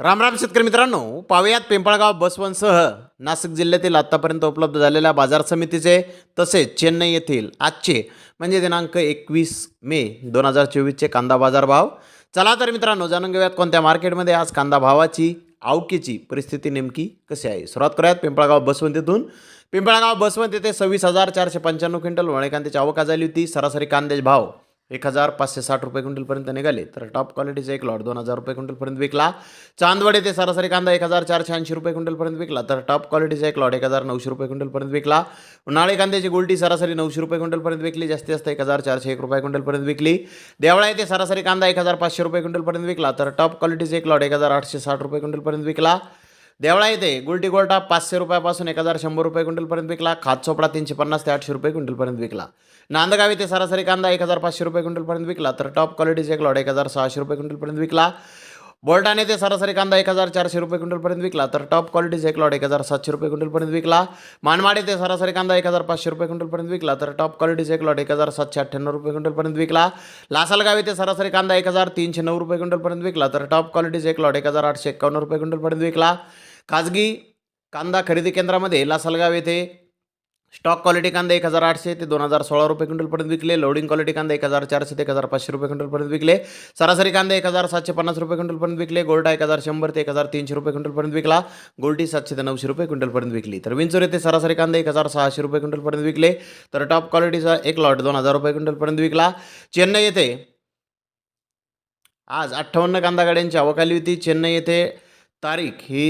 राम राम शेतकरी मित्रांनो पावयात पिंपळगाव बसवनसह नाशिक जिल्ह्यातील आत्तापर्यंत उपलब्ध झालेल्या बाजार समितीचे तसेच चेन्नई येथील आजचे म्हणजे दिनांक एकवीस मे दोन हजार चोवीसचे कांदा बाजार भाव चला तर मित्रांनो जाणून घेऊयात कोणत्या मार्केटमध्ये आज कांदा भावाची आवकीची परिस्थिती नेमकी कशी आहे. सुरुवात करूयात पिंपळगाव बसवंत येथून पिंपळगाव बसवंत येथे सव्वीस हजार चारशे पंच्याण्णव क्विंटल वळे कांद्याची आवक झाली होती. सरासरी कांद्याचे भाव एक हजार पाचशे साठ रुपये क्विंटलपर्यंत निघाले. तर टॉप क्वालिटीचा एक लॉट दोन हजार रुपये क्विंटलपर्यंत विकला. चांदवड येथे सरासरी कांदा एक हजार चारशे ऐंशी रुपये क्विंटलपर्यंत विकला. तर टॉप क्वालिटीचा एक लॉट एक हजार नऊशे रुपये क्विंटलपर्यंत विकला. उन्हाळी कांद्याची गुलटी सरासरी नऊशे रुपये क्विंटलपर्यंत विकली. जास्तीत जास्त एक हजार चारशे एक रुपये क्विंटलपर्यंत विकली. देवळा येथे सरासरी कांदा एक हजार पाचशे रुपये क्विंटलपर्यंत विकला. तर टॉप क्वालिटीचा एक लॉट एक हजार आठशे साठ रुपये क्विंटलपर्यंत विकला. देवळा येथे गुलटी गोल्टा पाचशे रुपयापासून एक हजार शंभर रुपये क्विंटलपर्यंत विकला. खातचोपडा तीनशे पन्नास ते आठशे रुपये क्विंटलपर्यंत विकला. नांदगाव येथे सरासरी कांदा एक हजार पाचशे रुपये क्विंटलपर्यंत विकला. तर टॉप क्वालिटीचे एक लॉट एक हजार सहाशे रुपये क्विंटलपर्यंत विकला. बोल्टाने ते सरासरी कांदा एक हजार चारशे रुपये क्विंटलपर्यंत विकला तर टॉप क्वालिटीचा एक लॉट एक हजार सातशे रुपये क्विंटलपर्यंत विकला. मानवाडे ते सरासरी कांदा एक हजार पाचशे रुपये क्विंटलपर्यंत विकला तर टॉप क्वालिटीचा एक लॉट एक हजार सातशे अठ्ठ्याण्णव रुपये क्विंटलपर्यंत विकला. लासलगावी येथे सरासरी कांदा एक हजार तीनशे नऊ रुपये क्विंटलपर्यंत विकला तर टॉप क्वालिटीचा एक लॉट एक हजार आठशे एक्कावन्न रुपये क्विंटलपर्यंत विकला. खाजगी कांदा खरेदी केंद्रामध्ये लासलगाव येथे स्टॉक क्वालिटी कांदा एक हजार आठशे ते दोन हजार सोळा रुपये क्विंटलपर्यंत विकले. लोडिंग क्वालिटी कांदा एक हजार चारशे ते एक हजार पाचशे रुपये क्विंटलपर्यंत विकले. सरासरी कांदा एक हजार सातशे पन्नास रुपये क्विंटलपर्यंत विकले. गोल्डा एक हजार शंभर ते एक हजार तीनशे रुपये क्विंटलपर्यंत विकला. गोल्टी सातशे ते नऊशे रुपये क्विंटलपर्यंत विकली. तर विंचूर येथे सरासरी कांदा एक हजार सहाशे रुपये क्विंटलपर्यंत विकले. तर टॉप क्वालिटीचा एक लॉट दोन हजार रुपये क्विंटलपर्यंत विकला. चेन्नई येथे आज अठ्ठावन्न कांदा गाड्यांची अवकाली होती. चेन्नई येथे तारीख ही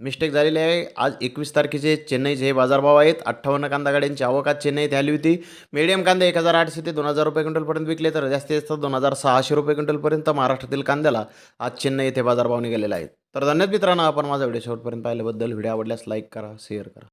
मिस्टेक झालेली आहे. आज एकवीस तारखेचे चेन्नईचे हे बाजारभाव आहेत. अठ्ठावन्न कांदा गाड्यांची आवक आज चेन्नईत आली होती. मीडियम कांदे एक हजार आठशे ते दोन हजार रुपये क्विंटलपर्यंत विकले तर जास्तीत जास्त दोन हजार सहाशे रुपये क्विंटलपर्यंत महाराष्ट्रातील कांद्याला आज चेन्नई येथे बाजारभाव निघालेला आहे तर धन्यवाद मित्रांनो आपण माझा व्हिडिओ शेवटपर्यंत पाहिल्याबद्दल. व्हिडिओ आवडल्यास लाईक करा शेअर करा.